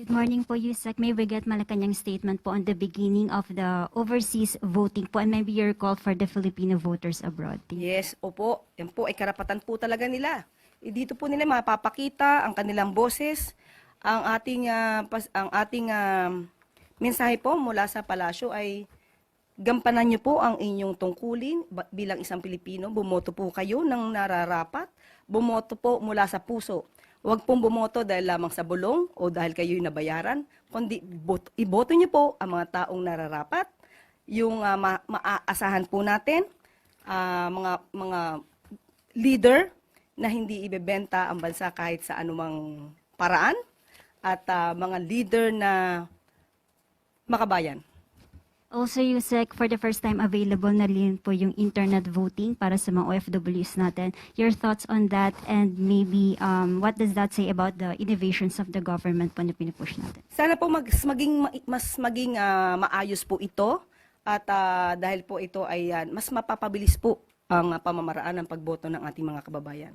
Good morning po, Yusek. May we get Malacanang statement po on the beginning of the overseas voting po and maybe your call for the Filipino voters abroad. Yes, opo. Yan po ay karapatan po talaga nila. Eh, Dito po nila mapapakita ang kanilang boses, ang ating ah, pas- ang ating ah, mensahe po mula sa palasyo ay gampanan niyo po ang inyong tungkulin bilang isang Pilipino. Bumoto po kayo ng nararapat. Bumoto po mula sa puso. Huwag pong bumoto dahil lamang sa bulong o dahil kayo'y nabayaran, kundi bot- iboto niyo po ang mga taong nararapat, yung ah, ma- maaasahan po natin, ah, mga mga leader na hindi ibebenta ang bansa kahit sa anumang paraan at ah, mga leader na makabayan. Also, Yusek, for the first time available na rin po yung internet voting para sa mga OFWs natin. Your thoughts on that and maybe um, what does that say about the innovations of the government po na pinupush natin? Sana po mag, maging ma- mas maging ah, maayos po ito at ah, dahil po ito ay ah, mas mapapabilis po ang pamamaraan ng pagboto ng ating mga kababayan.